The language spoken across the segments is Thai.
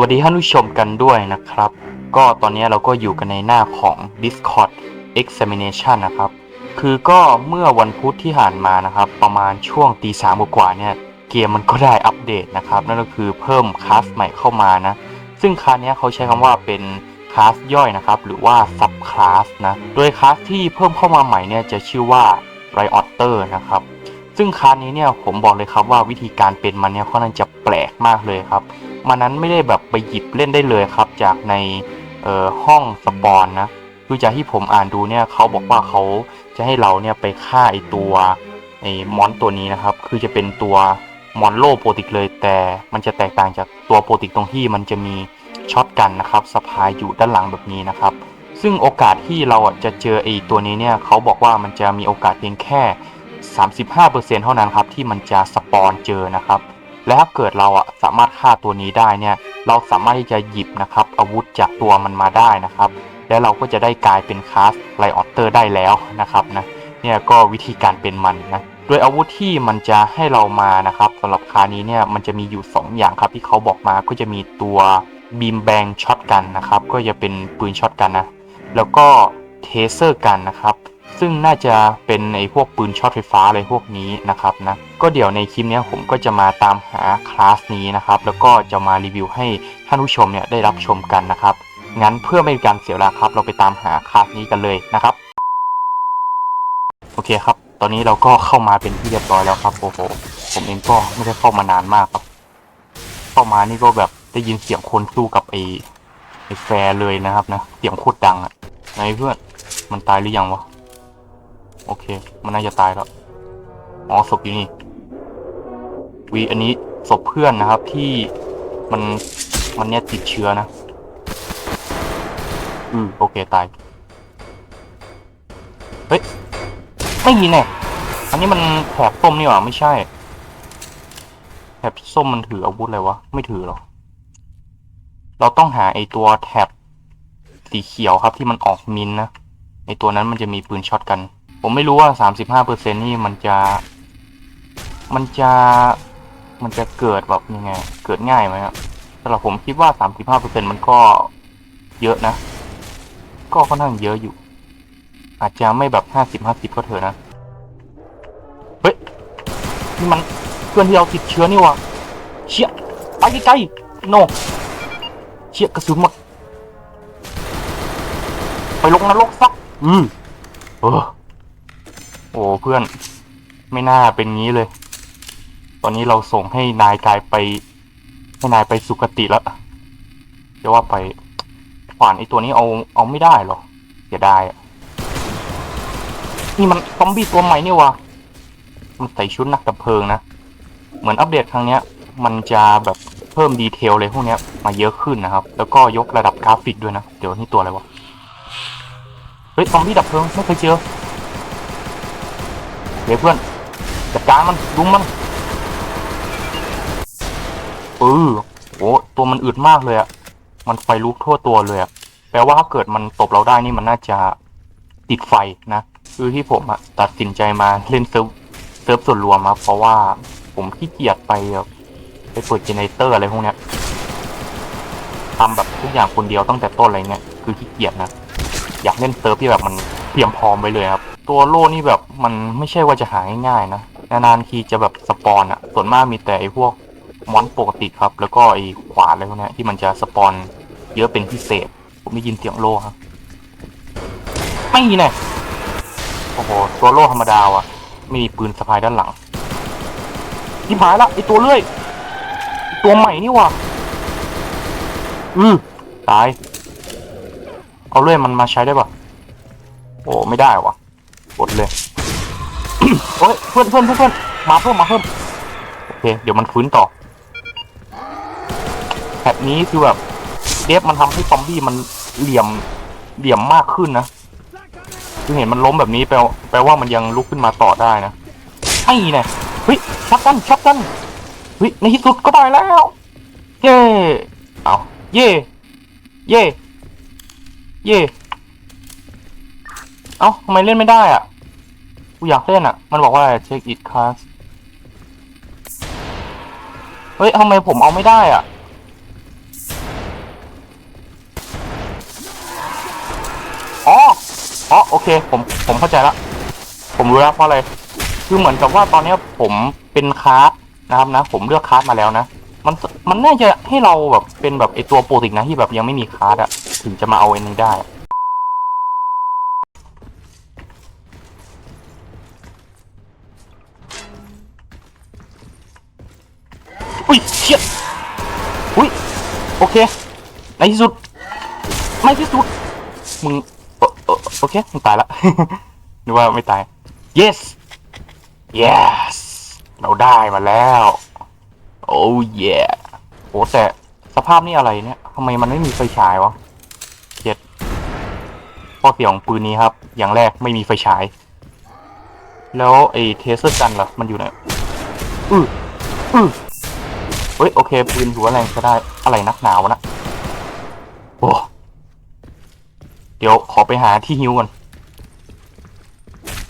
วัสดีท่านผู้ชมกันด้วยนะครับ ก็ตอนนี้เราก็อยู่กันในหน้าของ Discord Examination นะครับ คือก็เมื่อวันพุธที่ผ่านมานะครับ ประมาณช่วงตีสามกว่าเนี่ย เกมมันก็ได้อัปเดตนะครับ นั่นก็คือเพิ่มคลาสใหม่เข้ามานะ ซึ่งคลาสเนี้ยเขาใช้คำว่าเป็นคลาสย่อยนะครับ หรือว่า sub class นะ โดยคลาสที่เพิ่มเข้ามาใหม่เนี่ยจะชื่อว่า Rioter นะครับ ซึ่งคลาสนี้เนี่ยผมบอกเลยครับว่าวิธีการเป็นมันเนี่ยค่อนข้างจะแปลกมากเลยครับ มันนั้นไม่ได้แบบไปหยิบเล่นได้เลยครับ จากในห้องสปอนนะคือจากที่ผมอ่านดูเนี่ยเขาบอกว่าเขาจะให้เราเนี่ยไปฆ่าไอตัวไอมอนตัวนี้นะครับ คือจะเป็นตัวมอนโลโปรติกเลย แต่มันจะแตกต่างจากตัวโปรติกตรงที่มันจะมีช็อตกันนะครับสะพายอยู่ด้านหลังแบบนี้นะครับ ซึ่งโอกาสที่เราจะเจอไอตัวนี้เนี่ยเขาบอกว่ามันจะมีโอกาสเพียงแค่ 35%เท่านั้นครับที่มันจะสปอนเจอนะครับ และถ้าเกิดเราอะสามารถฆ่าตัวนี้ได้เนี่ย เราสามารถที่จะหยิบนะครับอาวุธจากตัวมันมาได้นะครับ และเราก็จะได้กลายเป็นคลาสไลออเตอร์ได้แล้วนะครับนะเนี่ยก็วิธีการเป็นมันนะโดยอาวุธที่มันจะให้เรามานะครับสำหรับคานี้เนี่ยมันจะมีอยู่ 2 อย่างครับที่เขาบอกมาก็จะมีตัวบีมแบงช็อตกันนะครับ ก็จะเป็นปืนช็อตกันนะ แล้วก็เทเซอร์กันนะครับ ซึ่งน่าจะเป็นไอ้พวกปืนช็อตไฟฟ้าอะไรพวกนี้นะครับนะก็เดี๋ยวในคลิปนี้ผมก็จะมาตามหาคลาสนี้นะครับแล้วก็จะมารีวิวให้ท่านผู้ชมเนี่ยได้รับชมกันนะครับงั้นเพื่อไม่เป็นการเสียเวลาครับ เราไปตามหาคลาสนี้กันเลยนะครับโอเคครับ ตอนนี้เราก็เข้ามาเป็นที่เรียบร้อยแล้วครับโอ้โหผมเองก็ไม่ได้เข้ามานานมากครับ เข้ามานี่ก็แบบได้ยินเสียงคนสู้กับไอ้ไอ้แฟร์เลยนะครับนะเสียงโคตรดังอะไหนเพื่อนมันตายหรือยังวะ โอเค มันน่าจะตายแล้ว อ๋อศพอยู่นี่ วีอันนี้ศพเพื่อนนะครับที่มันมันเนี่ยติดเชื้อนะ อืมโอเคตาย เฮ้ย ไม่มีแน่อันนี้มันแถบส้มนี่หว่าไม่ใช่ แถบส้มมันถืออาวุธอะไรวะ ไม่ถือหรอกเราต้องหาไอตัวแถบสีเขียวครับที่มันออกมินท์นะ ไอตัวนั้นมันจะมีปืนช็อตกัน ผมไม่รู้ว่าสามสิบห้าเปอร์เซ็นนี่มันจะ มันจะมันจะเกิดแบบยังไง เกิดง่ายไหมครับสำหรับผมคิดว่าสามสิบห้าเปอร์เซ็นมันก็เยอะนะ ก็ค่อนข้างเยอะอยู่ อาจจะไม่แบบห้าสิบห้าสิบก็เถอะนะ เฮ้ยนี่มันเพื่อนที่เราติดเชื้อนี่วะเชี่ยไปไกลๆโนเชี่ยกระสุนหมดไปลงนรกซักอือเออ โอ้เพื่อนไม่น่าเป็นงี้เลย ตอนนี้เราส่งให้นายกายไปให้นายไปสุคติแล้วจะว่าไปขวานไอตัวนี้เอาเอาไม่ได้หรอเสียดายอะนี่มันซอมบี้ตัวใหม่นี่วะมันใส่ชุดนักดับเพลิงนะ เหมือนอัปเดตครั้งเนี้ย มันจะแบบเพิ่มดีเทลเลยพวกเนี้ย มาเยอะขึ้นนะครับ แล้วก็ยกระดับกราฟิกด้วยนะ เดี๋ยวนี่ตัวอะไรวะ เฮ้ยซอมบี้ดับเพลิงไม่เคยเจอ เดี๋ยเพื่อนจัดการมันลุมมันเออโอ้ตัวมันอึดมากเลยอะมันไฟลุกทั่วตัวเลยอะแปลว่าถ้าเกิดมันตบเราได้นี่มันน่าจะติดไฟนะ คือที่ผมอะตัดสินใจมาเล่นเซิร์ฟเซิร์ฟส่วนรวมครับเพราะว่าผมขี้เกียจไปแบบไปเปิดเจเนเรเตอร์อะไรพวกเนี้ยทำแบบทุกอย่างคนเดียวตั้งแต่ต้นอะไรเงี้ยคือขี้เกียจนะ อยากเล่นเซิร์ฟที่แบบมันเตรียมพร้อมไปเลยครับ ตัวโล่นี่แบบมันไม่ใช่ว่าจะหาง่ายๆนะนานๆทีจะแบบสปอนอะส่วนมากมีแต่ไอ้พวกมอนปกติครับ แล้วก็ไอ้ขวานอะไรพวกนี้ที่มันจะสปอนเยอะเป็นพิเศษ ผมได้ยินเสียงโล่ครับ ไม่แน่โอ้โหตัวโล่ธรรมดาว่ะไม่มีปืนสะพายด้านหลังที่หายละไอ้ตัวเลื่อย ตัวใหม่นี่ว่ะอือตาย เอาเลื่อยมันมาใช้ได้ปะโอ้ไม่ได้วะ ดเลยโอ้ยเพื่อนเพื่อนเพื่อนมาเพิ่มมาเพิ่มโอเคเดี๋ยวมันฟื้นต่อแบบนี้คือแบบเดฟมันทำให้ซอมบี้มันเหลี่ยมเหลี่ยมมากขึ้นนะคือเห็นมันล้มแบบนี้แปลแปลว่ามันยังลุกขึ้นมาต่อได้นะไอ้เนี่ยเฮ้ยช็อตกันช็อตกันเฮ้ยในที่สุดก็ได้แล้ว เย่เอาเย่เย่เย่เอ้าทำไมเล่นไม่ได้อะูอยากเล่นอะ มันบอกว่า take it class เฮ้ยทำไมผมเอาไม่ได้อะ อ๋อ อ๋อ โอเค ผม ผมเข้าใจละ ผมรู้แล้วเพราะอะไร คือเหมือนกับว่าตอนนี้ผมเป็นคาร์ดนะครับนะ ผมเลือกคาร์ดมาแล้วนะ มัน มันน่าจะให้เราแบบเป็นแบบไอตัวโปรติกนะที่แบบยังไม่มีคาร์ดอะถึงจะมาเอาอันี้ได้ โอเค ในที่สุดในที่สุด มึงเอ่อโอเค มึงตายละนึกว่าไม่ตาย yes yes เราได้มาแล้ว โอ้ yeah โอ้แต่สภาพนี่อะไรเนี่ยทำไมมันไม่มีไฟฉายวะเจ็ดข้อเสียของปืนนี้ครับ อย่างแรกไม่มีไฟฉาย แล้วไอ้เทสเซอร์กันล่ะมันอยู่ไหนอืออือเฮ้ย โอเค ปืนหัวแรงก็ได้อะไรนักหนาวะนะโอ้เดี๋ยวขอไปหาที่ฮิวก่อน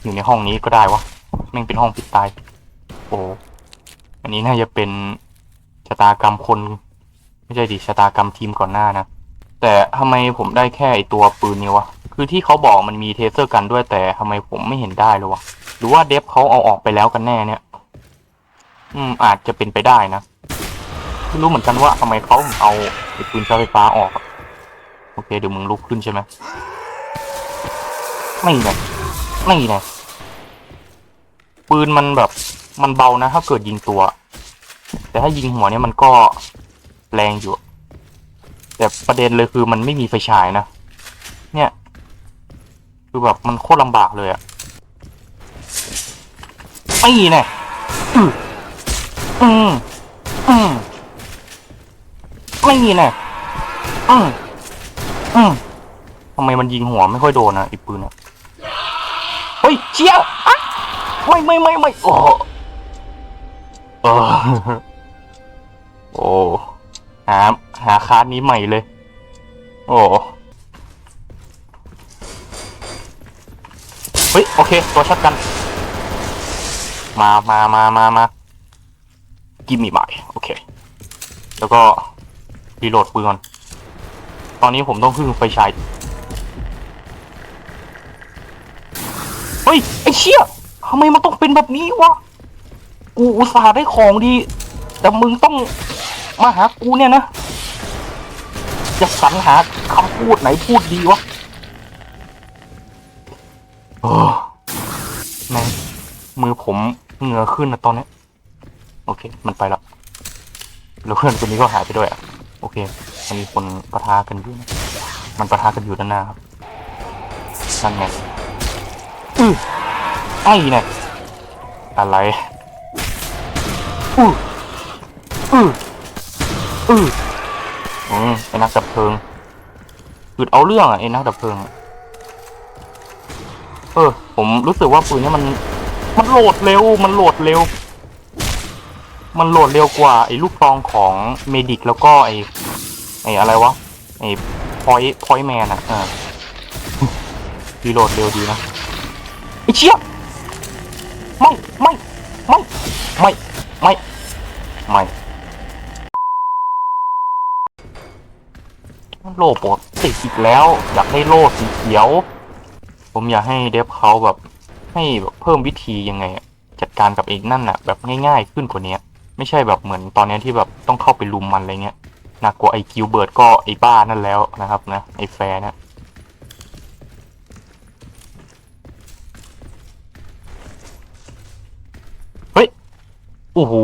อยู่ในห้องนี้ก็ได้วะแม่งเป็นห้องปิดตาย โอ้อันนี้น่าจะเป็นชะตากรรมคน ไม่ใช่ดิชะตากรรมทีมก่อนหน้านะแต่ทำไมผมได้แค่ไอตัวปืนนี้วะคือที่เขาบอกมันมีเทเซอร์กันด้วยแต่ทำไมผมไม่เห็นได้เลยวะหรือว่าเดฟเขาเอาออกไปแล้วกันแน่เนี่ย อืมอาจจะเป็นไปได้นะ ไม่รู้เหมือนกันว่าทำไมเขาถึงเอาไอ้ปืนช็อตไฟฟ้าออก โอเคเดี๋ยวมึงลุกขึ้นใช่ไหมไม่ไงไม่ไงปืนมันแบบมันเบานะ ถ้าเกิดยิงตัว แต่ถ้ายิงหัวเนี่ยมันก็แรงอยู่ แต่ประเด็นเลยคือมันไม่มีไฟฉายนะ เนี่ย คือแบบมันโคตรลำบากเลยอะไม่ไงอืมอืม ไม่มีแน่อืมอืมทำไมมันยิงหัวไม่ค่อยโดนนะไอ้ปืนอะเฮ้ยเชี่ยอะไม่ไม่ไม่ไม่โอ้เออโอ้หาหาคาร์ดนี้ใหม่เลย โอ้เฮ้ยโอเค ตัวช็อตกัน มามามามามากิมมี่ใหม่โอเค แล้วก็ รีโหลดปืนก่อน ตอนนี้ผมต้องพึ่งไฟฉายเฮ้ย ไอ้เชี่ยทำไมมันต้องเป็นแบบนี้วะ กูอุตส่าห์ได้ของดี แต่มึงต้องมาหากูเนี่ยนะ จะสรรหาคำพูดไหนพูดดีวะโอ้แม่งมือผมเหงื่อขึ้นนะตอนนี้ โอเค มันไปแล้วแล้วเพื่อนคนนี้ก็หายไปด้วยอะ โอเคมันมีคนประทะกันอยู่นะมันประทะกันอยู่ด้านหน้าครับนั่นไงอือไอ้เนี่ยอะไรอืออืออืออืมไอ้นักดับเพลิงหยุดเอาเรื่องอะไอ้นักดับเพลิงเออ ผมรู้สึกว่าปืนนี้มัน มันโหลดเร็ว มันโหลดเร็ว มันโหลดเร็วกว่าไอ้ลูกซองของเมดิกแล้วก็ไอ้ไอ้อะไรวะไอ้พอยพอยแมนอะอ่ารีโหลดเร็วดีนะไอ้เชี่ยไม่ไม่ไม่ไม่ไม่ไม่โล่ปกติอีกแล้ว อยากได้โล่สีเขียว ผมอยากให้เดฟเขาแบบให้แบบเพิ่มวิธียังไง จัดการกับเอกนั่นน่ะแบบง่ายๆขึ้นกว่านี้ ไม่ใช่แบบเหมือนตอนนี้ที่แบบต้องเข้าไปลุมมันอะไรเงี้ยหนักกว่าไอ้กิวเบิร์ดก็ไอ้บ้านั่นแล้วนะครับนะไอ้แฟร์นะเฮ้ยโอ้โห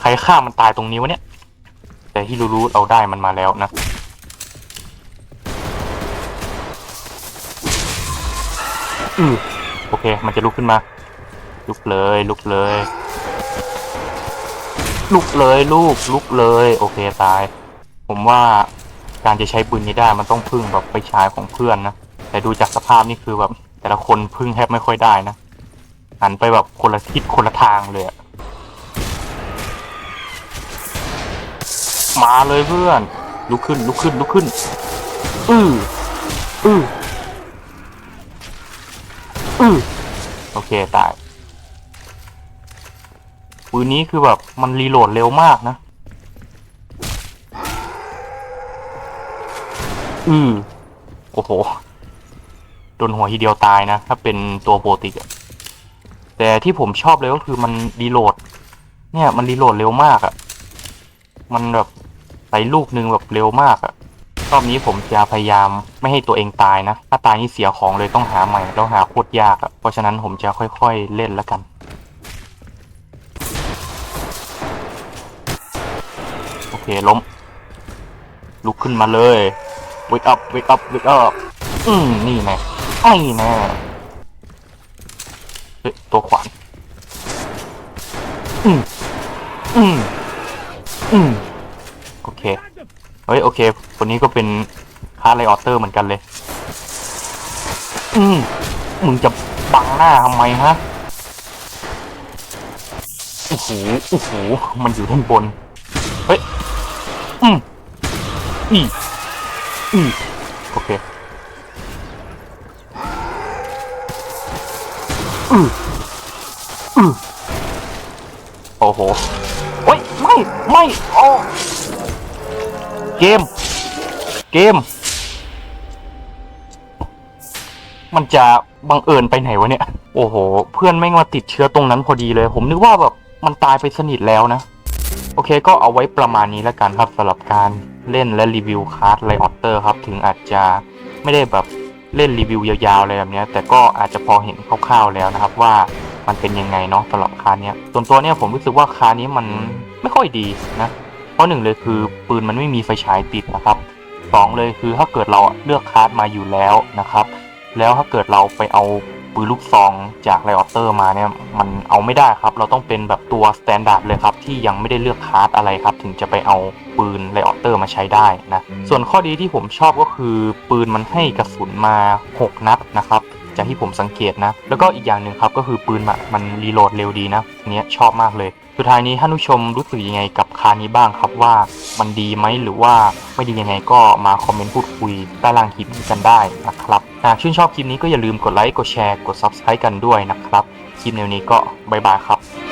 ใครฆ่ามันตายตรงนี้วะเนี่ย แต่ที่รู้ๆเราได้มันมาแล้วนะอือโอเค มันจะลุกขึ้นมา ลุกเลย ลุกเลย ลุกเลยลูกลุกเลย โอเคตาย ผมว่าการจะใช้ปืนนี้ได้มันต้องพึ่งแบบไปใช้ของเพื่อนนะแต่ดูจากสภาพนี่คือแบบแต่ละคนพึ่งแทบไม่ค่อยได้นะหันไปแบบคนละทิศคนละทางเลยอะมาเลยเพื่อน ลุกขึ้นลุกขึ้นลุกขึ้น อืออืออือโอเคตาย ปืนนี้คือแบบมันรีโหลดเร็วมากนะ อือโอ้โห โดนหัวทีเดียวตายนะ ถ้าเป็นตัวโปรติกอะแต่ที่ผมชอบเลยก็คือมันรีโหลด เนี่ยมันรีโหลดเร็วมากอะมันแบบใส่ลูกหนึงแบบเร็วมากอะรอบนี้ผมจะพยายามไม่ให้ตัวเองตายนะ ถ้าตายนี่เสียของเลยต้องหาใหม่ แล้วหาโคตรยากอะเพราะฉะนั้นผมจะค่อยๆเล่นแล้วกัน โอ เคล้ม ลุกขึ้นมาเลย wake up wake up wake up อืมนี่แน่ไอ้แน่เฮ้ยตัวขวานอืมอืมอืมโอเค เฮ้ย โอเค คนนี้ก็เป็นคาร์ไลออเตอร์เหมือนกันเลย อืมมึงจะบังหน้าทำไมฮะโอ้โหโอ้โหมันอยู่ด้านบน อืมอีอืมโอเคอืออือโอ้โหโอ้ยไม่ ไม่โอ้เกม เกม มันจะบังเอิญไปไหนวะเนี่ย โอ้โห เพื่อนแม่งมาติดเชื้อตรงนั้นพอดีเลย ผมนึกว่าแบบมันตายไปสนิทแล้วนะ โอเคก็เอาไว้ประมาณนี้แล้วกันครับสำหรับการเล่นและรีวิวคาร์ดไลออเตอร์ครับ ถึงอาจจะไม่ได้แบบเล่นรีวิวยาวๆอะไรแบบนี้แต่ก็อาจจะพอเห็นคร่าวๆแล้วนะครับว่ามันเป็นยังไงเนาะสำหรับคาร์เนี้ยส่วนตัวเนี้ยผมรู้สึกว่าคาร์นี้มันไม่ค่อยดีนะเพราะหนึ่งเลยคือปืนมันไม่มีไฟฉายติดนะครับสองเลยคือถ้าเกิดเราเลือกคาร์ดมาอยู่แล้วนะครับ แล้วถ้าเกิดเราไปเอา ปืนลูกซองจากไลออเตอร์มาเนี่ยมันเอาไม่ได้ครับ เราต้องเป็นแบบตัวสแตนดาร์ดเลยครับ ที่ยังไม่ได้เลือกคาร์ดอะไรครับ ถึงจะไปเอาปืนไลออเตอร์มาใช้ได้นะ ส่วนข้อดีที่ผมชอบก็คือ ปืนมันให้กระสุนมา 6 นัดนะครับจากที่ผมสังเกตนะ แล้วก็อีกอย่างหนึ่งครับก็คือปืนมันมันรีโหลดเร็วดีนะอันเนี้ยชอบมากเลย สุดท้ายนี้ท่านผู้ชมรู้สึกยังไงกับคาร์นี้บ้างครับว่ามันดีไหมหรือว่าไม่ดียังไงก็มาคอมเมนต์พูดคุยใต้ล่างคลิปนี้กันได้นะครับ หากชื่นชอบคลิปนี้ก็อย่าลืมกดไลค์ กดแชร์ กด Subscribe กันด้วยนะครับ คลิปในวนี้ก็บายบายครับ